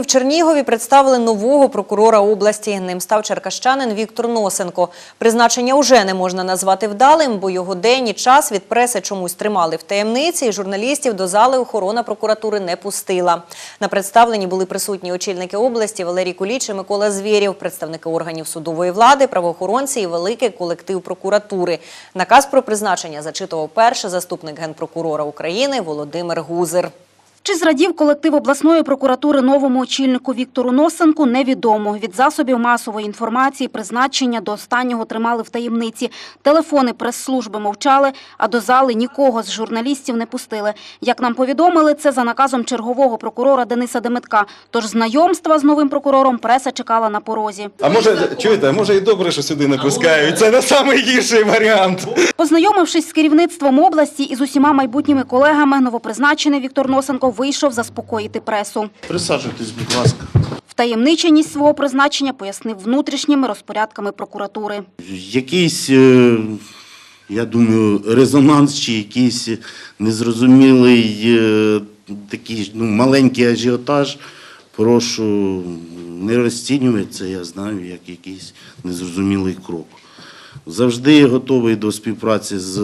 В Чернігові представили нового прокурора області. Ним став черкащанин Віктор Носенко. Призначення уже не можна назвати вдалим, бо його день і час від преси чомусь тримали в таємниці, і журналістів до зали охорона прокуратури не пустила. На представленні були присутні очільники області Валерій Куліч і Микола Звєрєв, представники органів судової влади, правоохоронці і великий колектив прокуратури. Наказ про призначення зачитував перший заступник генпрокурора України Володимир Гузер. Чи зрадів колектив обласної прокуратури новому очільнику Віктору Носенку, невідомо. Від засобів масової інформації призначення до останнього тримали в таємниці. Телефони прес-служби мовчали, а до зали нікого з журналістів не пустили. Як нам повідомили, це за наказом чергового прокурора Дениса Демитка. Тож знайомства з новим прокурором преса чекала на порозі. А може, чуєте, може і добре, що сюди не пускають. Це не найгірший варіант. Познайомившись з керівництвом області і з усіма майбутніми колегами, новопризначений Віктор Носенко вийшов заспокоїти пресу. Присаджуйтесь, будь ласка. Втаємниченість свого призначення пояснив внутрішніми розпорядками прокуратури. Якийсь, е, я думаю, резонанс чи якийсь незрозумілий е, такий ну, маленький ажіотаж. Прошу не розцінювати це, я знаю, як якийсь незрозумілий крок. Завжди готовий до співпраці з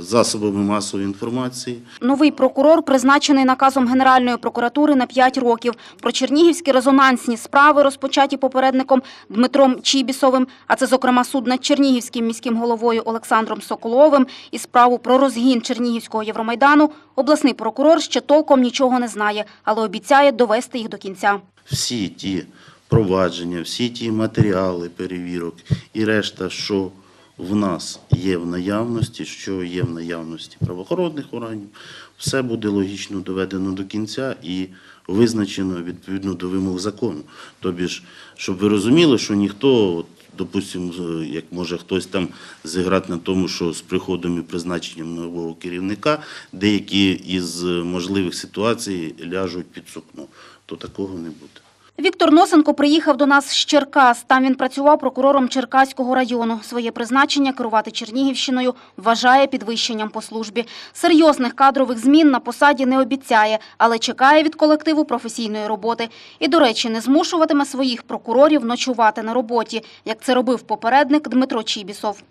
засобами масової інформації. Новий прокурор призначений наказом Генеральної прокуратури на 5 років. Про чернігівські резонансні справи, розпочаті попередником Дмитром Чібісовим, а це, зокрема, суд над Чернігівським міським головою Олександром Соколовим і справу про розгін Чернігівського Євромайдану, обласний прокурор ще толком нічого не знає, але обіцяє довести їх до кінця. всі ті провадження, всі ті матеріали перевірок і решта, що в нас є в наявності, що є в наявності правоохоронних органів, все буде логічно доведено до кінця і визначено відповідно до вимог закону. Тобі ж, щоб ви розуміли, що ніхто, допустимо, як може хтось там зіграти на тому, що з приходом і призначенням нового керівника деякі із можливих ситуацій ляжуть під сукно, то такого не буде. Віктор Носенко приїхав до нас з Черкас. Там він працював прокурором Черкаського району. Своє призначення керувати Чернігівщиною вважає підвищенням по службі. Серйозних кадрових змін на посаді не обіцяє, але чекає від колективу професійної роботи. І, до речі, не змушуватиме своїх прокурорів ночувати на роботі, як це робив попередник Дмитро Чібісов.